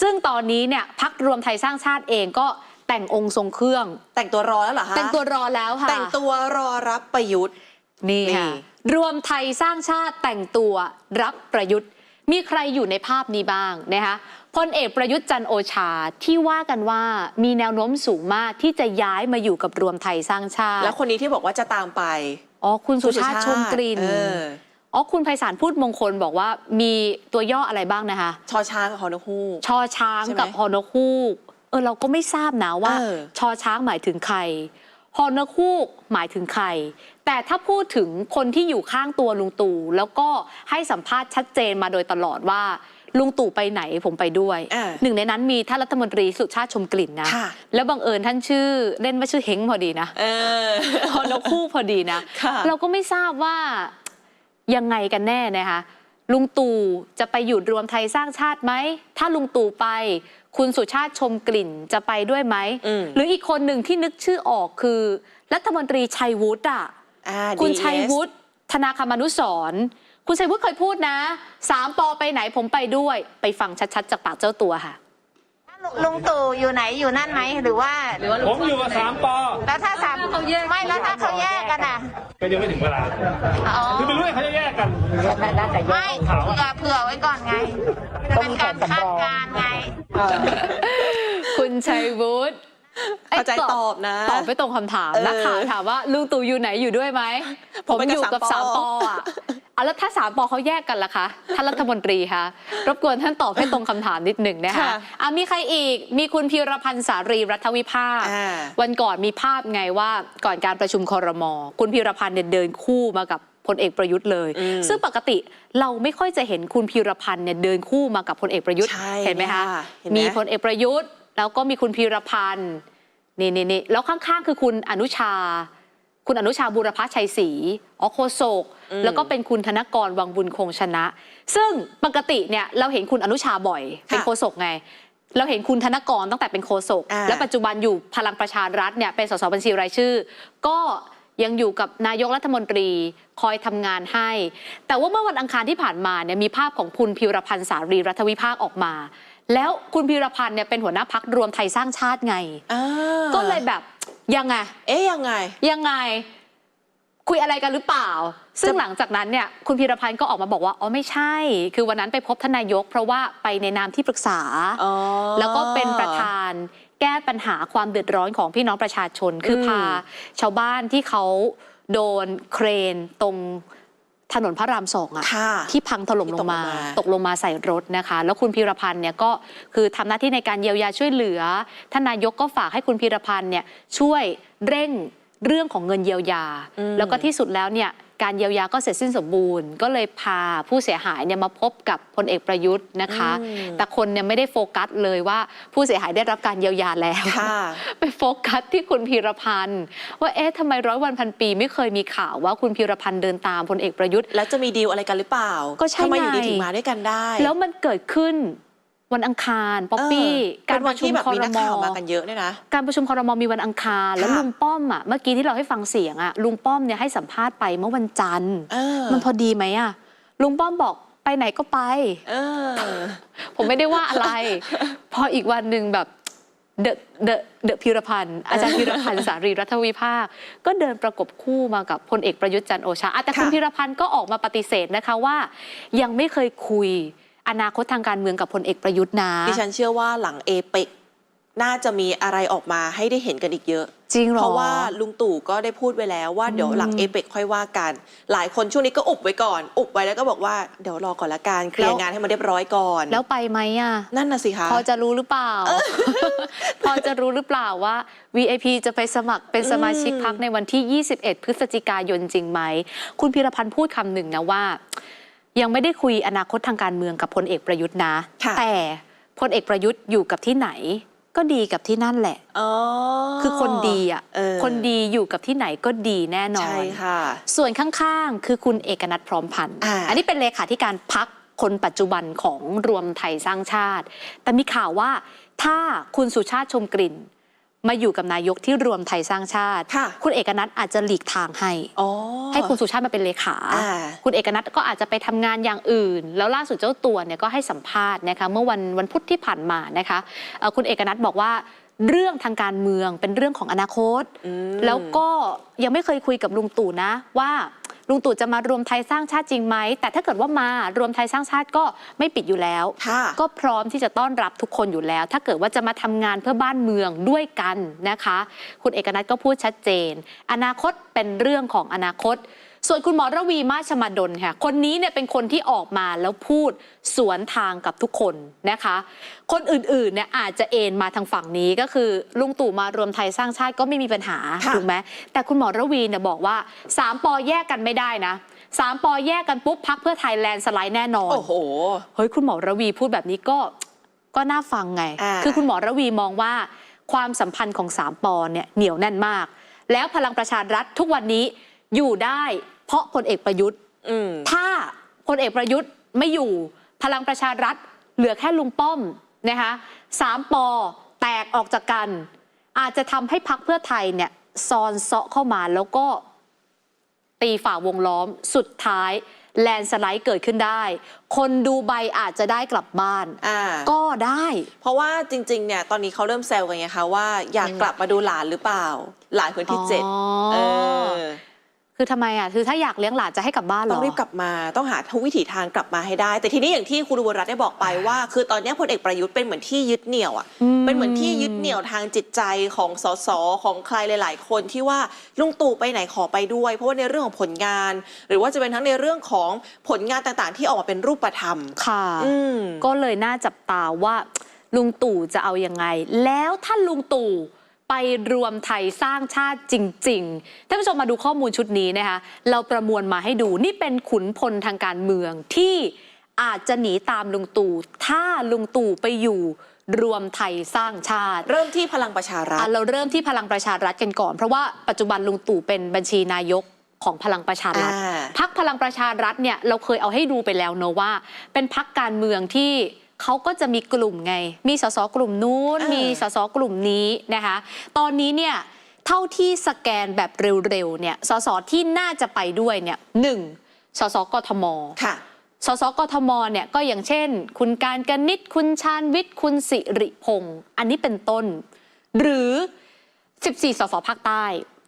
ซึ่งตอนนี้เนี่ยพักรวมไทยสร้างชาติเองก็แต่งองค์ทรงเครื่อง แต่งตัวรอแล้วเหรอคะแต่งตัวรอแล้วค่ะ แต่งตัวรอรับประยุทธ์นี่นี่ค่ะรวมไทยสร้างชาติแต่งตัวรับประยุทธ์ มีใครอยู่ในภาพนี้บ้างนะคะพลเอกประยุทธ์จันทร์โอชาที่ว่ากันว่ามีแนวโน้มสูงมากที่จะย้ายมาอยู่กับรวมไทยสร้างชาติ แล้วคนนี้ที่บอกว่าจะตามไปอ๋อคุณสุชาติชมกลิ่นเอออ๋อ คุณไพศาลพูดมงคลบอกว่ามีตัวย่ออะไรบ้างนะคะ ชอช้างกับฮอนกฮูกชอช้างใช่ไหมกับฮอนกฮูกเออเราก็ไม่ทราบนะว่า เออ ชอช้างหมายถึงใครฮอนกฮูกหมายถึงใคร แต่ถ้าพูดถึงคนที่อยู่ข้างตัวลุงตู่แล้วก็ให้สัมภาษณ์ชัดเจนมาโดยตลอดว่า ลุงตู่ไปไหนผมไปด้วย อ่า หนึ่งในนั้นมีท่านรัฐมนตรีสุชาติชมกลิ่นนะ ค่ะ แล้วบังเอิญท่านชื่อเล่นว่าชื่อเฮงพอดีนะ เออ ฮอนกฮูกพอดีนะ ค่ะ เราก็ไม่ทราบว่า ยังไงกันแน่นะคะลุงตู่จะไปอยู่รวมไทยสร้างชาติไหม ถ้าลุงตู่ไป คุณสุชาติชมกลิ่นจะไปด้วยไหมอืมหรืออีกคนหนึ่งที่นึกชื่อออกคือ รัฐมนตรีชัยวุฒิอะอ่าคุณ DS ชัยวุฒิธนาคมานุสรณ์คุณชัยวุฒิเคยพูดนะสามปอไปไหนผมไปด้วย ไปฟังชัดๆ จากปากเจ้าตัวค่ะลุงตู่อยู่ไหนอยู่นั่นไหมหรือว่าผมอยู่กับสามปอแล้วถ้า สามไม่แล้วถ้าเขาแยกกันอะ ก็ยังไม่ถึงเวลา อ๋อ คือไม่รู้ว่าเขาจะแยกกันไม่เผื่อเผื่อไว้ก่อนไงเป็นการคาดการณ์ไง คุณชัยวุฒิ เข้าใจตอบนะ ตอบไม่ตรงคำถามเออนักข่าวถามว่าลุงตู่อยู่ไหนอยู่ด้วยไหมผผมมไปกับอยู่กับสาสามมปปอออะเอาแล้วถ้าสามปอเขาแยกกันล่ะคะท่านรัฐมนตรีคะรบกวนท่านตอบให้ตรงคำถามนิดหนึ่งนะคะค่ะอะมีใครอีกมีคุณพีรพันธ์สารีรัฐวิภาคอ่าวันก่อนมีภาพไงว่าก่อนการประชุมคอรมอคุณพีรพันธ์เนี่ยเดินคู่มากับพลเอกประยุทธ์เลยอืมซึ่งปกติเราไม่ค่อยจะเห็นคุณพีรพันธ์เนี่ยเดินคู่มากับพลเอกประยุทธ์ใช่เห็นไหมคะเห็นไหมมีพลเอกประยุทธ์ แล้วก็มีคุณพีรพันธ์นี่นี่นี่แล้วข้างๆ คือคุณอนุชา คุณอนุชาบุรพชัยศรีอ๋อโคศกอืมแล้วก็เป็นคุณธนกรวังบุญคงชนะ ซึ่งปกติเนี่ยเราเห็นคุณอนุชาบ่อย เป็นค่ะโคศกไง เราเห็นคุณธนกรตั้งแต่เป็นโคศกอ่าและปัจจุบันอยู่พลังประชารัฐเนี่ยเป็นสสบัญชีรายชื่อ ก็ยังอยู่กับนายกรัฐมนตรีคอยทำงานให้ แต่ว่าเมื่อวันอังคารที่ผ่านมาเนี่ยมีภาพของคุณพิรพันธ์สารีรัฐวิภาคออกมา แล้วคุณพิรพันธ์เนี่ยเป็นหัวหน้าพักรวมไทยสร้างชาติไงอ่าก็เลยแบบยังไง เอ๊ยยังไง ยังไง คุยอะไรกันหรือเปล่า ซึ่งหลังจากนั้นเนี่ยคุณพีรพันธ์ก็ออกมาบอกว่าอ๋อไม่ใช่ คือวันนั้นไปพบทานนายก เพราะว่าไปในนามที่ปรึกษาอ๋อแล้วก็เป็นประธานแก้ปัญหาความเดือดร้อนของพี่น้องประชาชน คือมพาชาวบ้านที่เขาโดนเครนตรง ถนนพระรามสองอะค่ะที่พังถล่มลงมาที่ตตกกลลงงมามาใส่รถนะคะ แล้วคุณพีรพันธ์เนี่ยก็คือทำหน้าที่ในการเยียวยาช่วยเหลือท่านนายกก็ฝากให้คุณพีรพันธ์เนี่ยช่วยเร่งเรื่องของเงินเยียวยาอืมแล้วก็ที่สุดแล้วเนี่ย การเยียวยาก็เสร็จสิ้นสมบูรณ์ ก็เลยพาผู้เสียหายเนี่ยมาพบกับพลเอกประยุทธ์นะคะ แต่คนเนี่ยไม่ได้โฟกัสเลยว่าผู้เสียหายได้รับการเยียวยาแล้วค่ะไปโฟกัสที่คุณพีรพันธ์ว่าเอ๊ะทำไมร้อยวันพันปี ไม่เคยมีข่าวว่าคุณพีรพันธ์เดินตามพลเอกประยุทธ์ แล้วจะมีดีลอะไรกันหรือเปล่า ก็ใช่ทำไมอยู่ไงดีถึงมาด้วยกันได้ แล้วมันเกิดขึ้น วันอังคารป๊อปปี้เออการเป็นปวันระชุที่มแบบคอมีรนักมข่าวมากันเยอะเนี่ยนะการประชุมคอรมอมีวันอังคารแล้วค่ะลุงป้อมอะเมื่อกี้ที่เราให้ฟังเสียงอะลุงป้อมเนี่ยให้สัมภาษณ์ไปเมื่อวันจันทร์เออมันพอดีไหมอะลุงป้อมบอกไปไหนก็ไปเออผมไม่ได้ว่าอะไร พออีกวันหนึ่งแบบเดอะเดอะเดอะพิรพันธ์อาจารย์พิรพันธ์สารีรัฐวิภาค ก็เดินประกบคู่มากับพลเอกประยุทธ์จันทร์โอชาอะแต่คุณค่ะพิรพันธ์ก็ออกมาปฏิเสธนะคะว่า ยังไม่เคยคุย อนาคตทางการเมืองกับพลเอกประยุทธ์นะดิฉันเชื่อว่าหลังเอเปกน่าจะมีอะไรออกมาให้ได้เห็นกันอีกเยอะ จริงเหรอ เพราะว่าลุงตู่ก็ได้พูดไว้แล้วว่าเดี๋ยวหลังอืมเอเปกค่อยว่ากัน หลายคนช่วงนี้ก็อุบไว้ก่อน อุบไว้แล้วก็บอกว่าเดี๋ยวรอก่อนละกันเคลียแล้ร์วงานให้มันเรียบร้อยก่อน แล้วไปไหมอะ นั่นน่ะสิคะพอจะรู้หรือเปล่า พอจะรู้หรือเปล่าว่า VIP จะไปสมัครเป็นสมาชิกพักในวันที่ 21 พฤศจิกายนจริงไหม คุณพีรพันธ์พูดคำหนึ่งนะว่า ยังไม่ได้คุยอนาคตทางการเมืองกับพลเอกประยุทธ์นะค่ะแต่พลเอกประยุทธ์อยู่กับที่ไหน ก็ดีกับที่นั่นแหละอ๋อคือคนดีอะเออคนดีอยู่กับที่ไหนก็ดีแน่นอนใช่ค่ะส่วนข้างๆ คือคุณเอกนัทพร้อมพันธ์อ่าอันนี้เป็นเลขาธิการพักคนปัจจุบันของรวมไทยสร้างชาติ แต่มีข่าวว่าถ้าคุณสุชาติชมกลิ่น มาอยู่กับนายกที่รวมไทยสร้างชาติค่ะคุณเอกนัทอาจจะหลีกทางให้อ๋อให้คุณสุชาติมาเป็นเลขาอ่าคุณเอกนัทก็อาจจะไปทำงานอย่างอื่น แล้วล่าสุดเจ้าตัวเนี่ยก็ให้สัมภาษณ์นะคะเมื่อวันวันพุธที่ผ่านมานะคะเอ่อคุณเอกนัทบอกว่าเรื่องทางการเมืองเป็นเรื่องของอนาคตอืมแล้วก็ยังไม่เคยคุยกับลุงตู่นะว่า ลุงตู่จะมารวมไทยสร้างชาติจริงไหม แต่ถ้าเกิดว่ามารวมไทยสร้างชาติก็ไม่ปิดอยู่แล้วค่ะก็พร้อมที่จะต้อนรับทุกคนอยู่แล้ว ถ้าเกิดว่าจะมาทำงานเพื่อบ้านเมืองด้วยกันนะคะ คุณเอกนัทก็พูดชัดเจน อนาคตเป็นเรื่องของอนาคต ส่วนคุณหมอระวีมาชมาดลค่ะคนนี้เนี่ยเป็นคนที่ออกมาแล้วพูดสวนทางกับทุกคนนะคะ คนอื่นๆเนี่ยอาจจะเอ็นมาทางฝั่งนี้ก็คือลุงตู่มารวมไทยสร้างชาติก็ไม่มีปัญหาค่ะถูกไหมแต่คุณหมอระวีเนี่ยบอกว่าสามปอแยกกันไม่ได้นะสามปอแยกกันปุ๊บพักเพื่อไทยแลนด์สไลด์แน่นอนโอ้โหเฮ้ยคุณหมอระวีพูดแบบนี้ก็ก็น่าฟังไงอ่าคือคุณหมอระวีมองว่า ความสัมพันธ์ของสามปอเนี่ยเหนียวแน่นมาก แล้วพลังประชารัฐทุกวันนี้อยู่ได้ เพราะพลเอกประยุทธ์อืมถ้าพลเอกประยุทธ์ไม่อยู่พลังประชารัฐเหลือแค่ลุงป้อมนะคะสามปอแตกออกจากกัน อาจจะทำให้พักเพื่อไทยเนี่ยซอนเซาะเข้ามาแล้วก็ ตีฝ่าวงล้อมสุดท้ายแลนด์สไลด์เกิดขึ้นได้ คนดูใบอาจจะได้กลับบ้านอ่าก็ได้ เพราะว่าจริงๆ เนี่ย ตอนนี้เขาเริ่มแซวกันไงคะว่าอยากกลับมาดูหลานหรือเปล่า หลานคนที่เจ็ดอ๋อเออ คือทำไมอะคือถ้าอยากเลี้ยงหลานจะให้กลับบ้านเหรต้อองรีบกลับมาต้องหาทุกวิถีทางกลับมาให้ได้ แต่ทีนี้อย่างที่คุณอุบลรัตน์ได้บอกไปว่า คือตอนนี้พลเอกประยุทธ์เป็นเหมือนที่ยึดเหนี่ยวอะอืมเป็นเหมือนที่ยึดเหนี่ยวทางจิตใจของสสของใครหลาย ๆ คนที่ว่าลุงตู่ไปไหนขอไปด้วย เพราะว่าในเรื่องของผลงาน หรือว่าจะเป็นทั้งในเรื่องของผลงานต่างๆ ที่ออกมาเป็นรูปธรรมค่ะอืมก็เลยน่าจับตาว่าลุงตู่จะเอายังไง แล้วถ้าลุงตู่ ไปรวมไทยสร้างชาติจริงๆ ท่านผู้ชมมาดูข้อมูลชุดนี้นะคะ เราประมวลมาให้ดูนี่เป็นขุนพลทางการเมืองที่อาจจะหนีตามลุงตู่ถ้าลุงตู่ไปอยู่รวมไทยสร้างชาติ เริ่มที่พลังประชารัฐอะเราเริ่มที่พลังประชารัฐกันก่อน เพราะว่าปัจจุบันลุงตู่เป็นบัญชีนายกของพลังประชารัฐอ่าพักพลังประชารัฐเนี่ยเราเคยเอาให้ดูไปแล้วเนอะว่า เป็นพักการเมืองที่ เขาก็จะมีกลุ่มไง มีสสกลุ่มนู้นเออมีสสกลุ่มนี้นะคะ ตอนนี้เนี่ยเท่าที่สแกนแบบเร็วๆเนี่ยสสที่น่าจะไปด้วยเนี่ยหนึ่งสสกทมค่ะสสกทมเนี่ยก็อย่างเช่น คุณการกนิษฐ์คุณชาญวิทย์ คุณสิริพงศ์อันนี้เป็นต้น หรือ 14 สสภาคใต้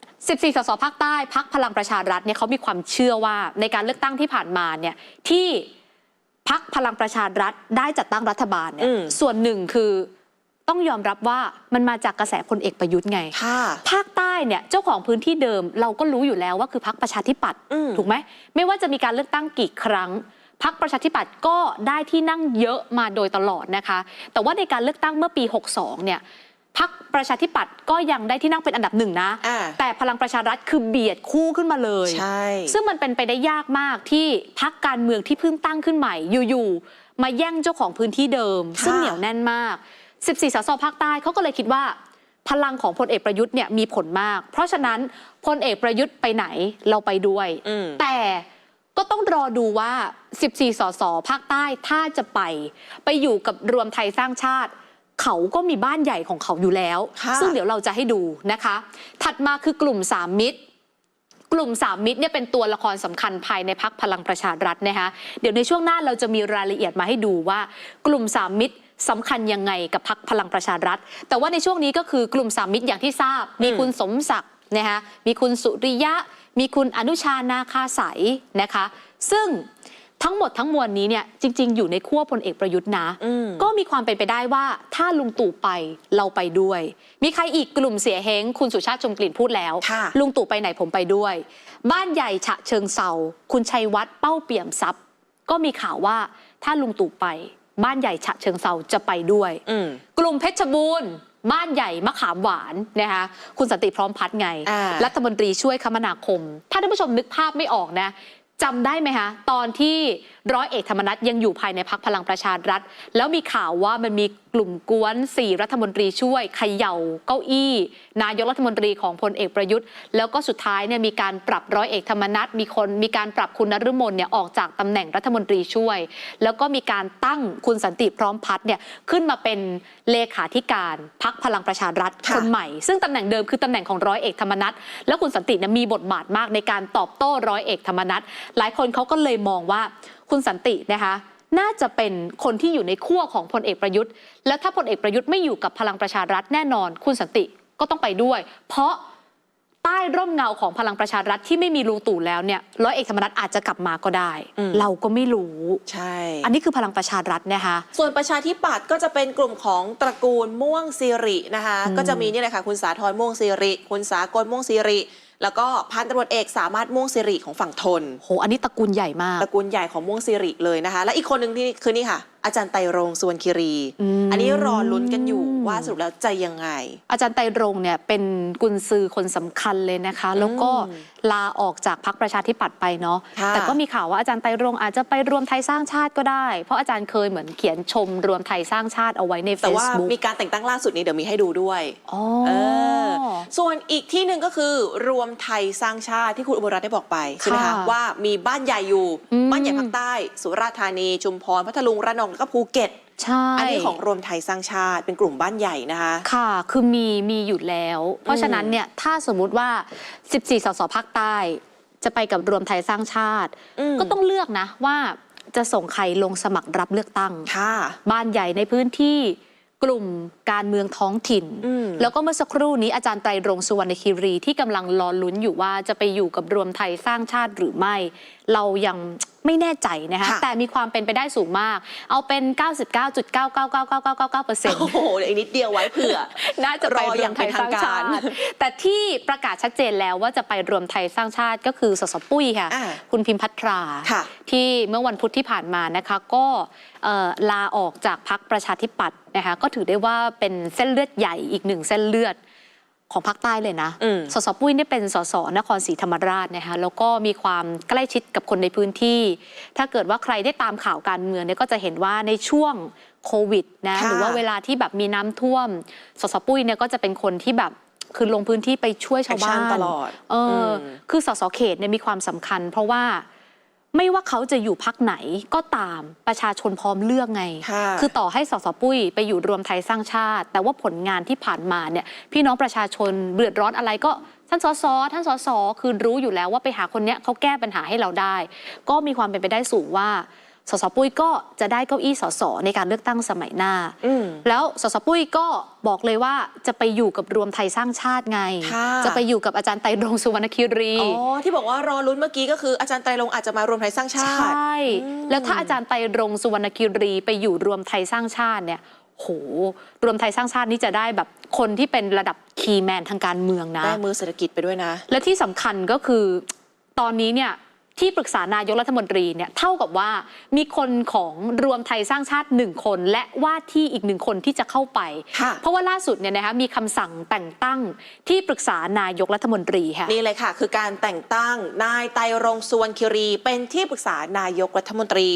14 สสภาคใต้พักพลังประชารัฐเนี่ยเขามีความเชื่อว่าในการเลือกตั้งที่ผ่านมาเนี่ยที่ พักพลังประชารัฐได้จัดตั้งรัฐบาลเนี่ยอืมส่วนหนึ่งคือต้องยอมรับว่ามันมาจากกระแสพลเอกประยุทธ์ไงค่ะภาคใต้เนี่ยเจ้าของพื้นที่เดิมเราก็รู้อยู่แล้วว่าคือพักประชาธิปัตย์อืมถูกไหมไม่ว่าจะมีการเลือกตั้งกี่ครั้งพักประชาธิปัตย์ก็ได้ที่นั่งเยอะมาโดยตลอดนะคะ แต่ว่าในการเลือกตั้งเมื่อปี 62 เนี่ย พักประชาธิปัตย์ก็ยังได้ที่นั่งเป็นอันดับหนึ่งนะ อ่าแต่พลังประชารัฐคือเบียดคู่ขึ้นมาเลย ใช่ ซึ่งมันเป็นไปได้ยากมากที่พักการเมืองที่เพิ่งตั้งขึ้นใหม่อยู่ๆมาแย่งเจ้าของพื้นที่เดิม ค่ะ ซึ่งเหนียวแน่นมาก 14 สสภาคใต้เขาก็เลยคิดว่า พลังของพลเอกประยุทธ์เนี่ยมีผลมาก เพราะฉะนั้นพลเอกประยุทธ์ไปไหนเราไปด้วย อืม แต่ก็ต้องรอดูว่า 14 สส ภาคใต้ ถ้าจะไป ไปอยู่กับรวมไทยสร้างชาติ เขาก็มีบ้านใหญ่ของเขาอยู่แล้วค่ะซึ่งเดี๋ยวเราจะให้ดูนะคะ ถัดมาคือกลุ่มสามมิตรกลุ่มสามมิตรเนี่ยเป็นตัวละครสำคัญภายในพักพลังประชารัฐนะคะเดี๋ยวในช่วงหน้าเราจะมีรายละเอียดมาให้ดูว่า กลุ่มสามมิตรสำคัญยังไงกับพักพลังประชารัฐ แต่ว่าในช่วงนี้ก็คือกลุ่มสามมิตรอย่างที่ทราบ มีคุณสมศักดิ์นะคะมีคุณสุริยะ มีคุณอนุชานาคาใสยนะคะ ซึ่ง ทั้งหมดทั้งมวลนี้เนี่ยจริง ๆ อยู่ในขั้วพลเอกประยุทธ์นะอืมก็มีความเป็นไปได้ว่าถ้าลุงตู่ไปเราไปด้วย มีใครอีกกลุ่มเสียเฮงคุณสุชาติชมกลิ่นพูดแล้วค่ะลุงตู่ไปไหนผมไปด้วย บ้านใหญ่ฉะเชิงเซาคุณชัยวัฒน์เป้าเปี่ยมทรัพย์ ก็มีข่าวว่าถ้าลุงตู่ไป บ้านใหญ่ฉะเชิงเซาจะไปด้วยอืมกลุ่มเพชรบูรณ์บ้านใหญ่มะขามหวานนะคะคุณสันติพร้อมพัฒน์ไงอ่ารัฐมนตรีช่วยคมนาคม ถ้าท่านผู้ชมนึกภาพไม่ออกนะ จำได้ไหมคะ ตอนที่ ร้อยเอกธรรมนัฐยังอยู่ภายในพักพลังประชารัฐ แล้วมีข่าวว่ามันมีกลุ่มกวนสี่รัฐมนตรีช่วยเขย่าเก้าอี้ นายกรัฐมนตรีของพลเอกประยุทธ์ แล้วก็สุดท้ายเนี่ยมีการปรับร้อยเอกธรรมนัฐมีคนมีการปรับคุณนฤมลเนี่ยออกจากตำแหน่งรัฐมนตรีช่วย แล้วก็มีการตั้งคุณสันติพร้อมพัฒน์เนี่ยขึ้นมาเป็นเลขาธิการพักพลังประชารัฐค่ะคนใหม่ ซึ่งตำแหน่งเดิมคือตำแหน่งของร้อยเอกธรรมนัฐแล้วคุณสันติเนี่ยมีบทบาทมากในการตอบโต้ร้อยเอกธรรมนัฐหลายคนเขาก็เลยมองว่า คุณสันตินะคะน่าจะเป็นคนที่อยู่ในขั้วของพลเอกประยุทธ์ แล้วถ้าพลเอกประยุทธ์ไม่อยู่กับพลังประชารัฐแน่นอน คุณสันติก็ต้องไปด้วย เพราะใต้ร่มเงาของพลังประชารัฐที่ไม่มีลุงตู่แล้วเนี่ยร้อยเอกธรรมนัฐอาจจะกลับมาก็ได้อืมเราก็ไม่รู้ใช่ อันนี้คือพลังประชารัฐนะคะ ส่วนประชาธิปัตย์ก็จะเป็นกลุ่มของตระกูลม่วงซีรินะคะอืมก็จะมีนี่เลยค่ะคุณสาธรม่วงซีริ คุณสากลม่วงซีริ แล้วก็พันตำรวจเอกสามารถม่วงซีริของฝั่งทนโหอันนี้ตระกูลใหญ่มาก ตระกูลใหญ่ของม่วงซีริเลยนะคะ และอีกคนหนึ่งที่คือนี่ค่ะ อาจารย์ไตรรงค์สวนคิรีอืมอันนี้รอลุ้นกันอยู่ว่าสรุปแล้วจะยังไง อาจารย์ไตรรงค์เนี่ยเป็นกุญซือคนสำคัญเลยนะคะ แล้วก็ลาออกจากพักประชาธิปัตย์ไปเนาะค่ะแต่ก็มีข่าวว่าอาจารย์ไตรรงค์อาจจะไปรวมไทยสร้างชาติก็ได้ เพราะอาจารย์เคยเหมือนเขียนชมรวมไทยสร้างชาติเอาไว้ในแต่ว่า Facebook มีการแต่งตั้งล่าสุดนี้เดี๋ยวมีให้ดูด้วยอ๋อเออส่วนอีกที่หนึ่งก็คือรวมไทยสร้างชาติที่คุณอุบลรัตน์ได้บอกไปใช่ไหมคะค่ะว่ามีบ้านใหญ่อยู่อืมบ้านใหญ่ภาคใต้ สุราษฎร์ธานีชุมพรพัทลุงระนองแล้วก็ภูเก็ตใช่ อันนี้ของรวมไทยสร้างชาติเป็นกลุ่มบ้านใหญ่นะคะ ค่ะ คือมีมีอยู่แล้ว เพราะฉะนั้นเนี่ยถ้าสมมุติว่า 14 สสภาคใต้ จะไปกับรวมไทยสร้างชาติ อืม ก็ต้องเลือกนะว่าจะส่งใครลงสมัครรับเลือกตั้ง ค่ะ บ้านใหญ่ในพื้นที่กลุ่ม การเมืองท้องถิ่นอืมแล้วก็เมื่อสักครู่นี้อาจารย์ไตรรงค์สุวรรณคีรีที่กำลังรอลุ้นอยู่ว่าจะไปอยู่กับรวมไทยสร้างชาติหรือไม่ เรายังไม่แน่ใจนะคะค่ะแต่มีความเป็นไปได้สูงมาก เอาเป็น 99.9999999%เปอร์เซ็นต์โอ้โหเดี๋ยวอีกนิดเดียวไว้เผื่อ น่าจะไปรอรอวย่ามงไทยสร้างชาติเป็นทางการแต่ที่ประกาศชัดเจนแล้วว่าจะไปรวมไทยสร้างชาติก็คือสสปุ้ยค่ะอ่าคุณพิมพัทราค่ะที่เมื่อวันพุธที่ผ่านมานะคะ ก็เอ่อลาออกจากพักประชาธิปัตย์นะคะก็ถือได้ว่าเป็นเส้นเลือดใหญ่อีกหนึ่งเส้นเลือดของภาคใต้เลยนะอืมสสปุ้ยเนี่ยเป็นสสนครศรีธรรมราชนะคะ แล้วก็มีความใกล้ชิดกับคนในพื้นที่ ถ้าเกิดว่าใครได้ตามข่าวการเมืองเนี่ยก็จะเห็นว่าในช่วงโควิดนะค่ะหรือว่าเวลาที่แบบมีน้ำท่วม สสปุ้ยเนี่ยก็จะเป็นคนที่แบบคือลงพื้นที่ไปช่วยชาวบ้าแอคชั่นนตลอด เอออมคือสสเขตเนี่ยมีความสำคัญ เพราะว่า ไม่ว่าเขาจะอยู่พักไหนก็ตามประชาชนพร้อมเลือกไงค่ะคือต่อให้สสปุ้ยไปอยู่รวมไทยสร้างชาติ แต่ว่าผลงานที่ผ่านมาเนี่ยพี่น้องประชาชนเดือดร้อนอะไรก็ท่านสสท่านสสคือรู้อยู่แล้วว่าไปหาคนเนี้ยเขาแก้ปัญหาให้เราได้ ก็มีความเป็นไปได้สูงว่า สสปุ้ยก็จะได้เก้าอี้สสในการเลือกตั้งสมัยหน้าอืมแล้วสสปุ้ยก็บอกเลยว่าจะไปอยู่กับรวมไทยสร้างชาติไงค่ะจะไปอยู่กับอาจารย์ไตรรงค์สุวรรณคิรีอ๋อที่บอกว่ารอลุ้นเมื่อกี้ก็คืออาจารย์ไตรรงค์อาจจะมารวมไทยสร้างชาใชติ่อืมแล้วถ้าอาจารย์ไตรรงค์สุวรรณคิรีไปอยู่รวมไทยสร้างชาติเนี่ยโห รวมไทยสร้างชาตินี่จะได้แบบคนที่เป็นระดับคีย์แมนทางการเมืองนะ ได้มือเศรษฐกิจไปด้วยนะ และที่สำคัญก็คือตอนนี้เนี่ย ที่ปรึกษานายกรัฐมนตรีเนี่ยเท่ากับว่ามีคนของรวมไทยสร้างชาติหนึ่งคน และว่าที่อีกหนึ่งคนที่จะเข้าไปค่ะเพราะว่าล่าสุดเนี่ยนะคะมีคำสั่งแต่งตั้งที่ปรึกษานายกรัฐมนตรีค่ะนี่เลยค่ะ คือการแต่งตั้งนายไตรรงค์สุวรรณคิรีเป็นที่ปรึกษานายกรัฐมนตรี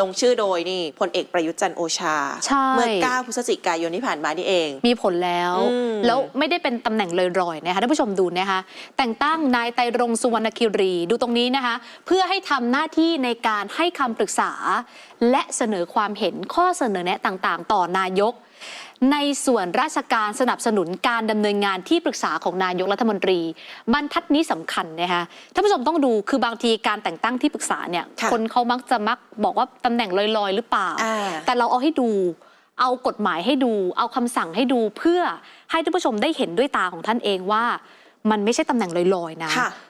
ลงชื่อโดยนี่พลเอกประยุทธ์จันทร์โอชาใช่เมื่อ 9 พฤศจิกายนที่ผ่านมานี่เอง มีผลแล้วอืมแล้วไม่ได้เป็นตำแหน่งลอยๆนะคะท่านผู้ชมดูนะคะแต่งตั้งนายไตรรงค์สุวรรณคิรีดูตรงนี้นะคะเพื่อให้ทำหน้าที่ในการให้คำปรึกษา และเสนอความเห็นข้อเสนอแนะต่างๆ ต่อนายก ในส่วนราชการสนับสนุนการดำเนินงานที่ปรึกษาของนายกรัฐมนตรี บรรทัดนี้สำคัญนะคะท่านผู้ชมต้องดูคือบางทีการแต่งตั้งที่ปรึกษาเนี่ยค่ะคนเขามักจะมักบอกว่าตำแหน่งลอยๆ หรือเปล่าอ่า แต่เราเอาให้ดูเอากฎหมายให้ดู เอาคำสั่งให้ดูเพื่อให้ท่านผู้ชมได้เห็นด้วยตาของท่านเองว่า มันไม่ใช่ตำแหน่งลอยๆนะค่ะ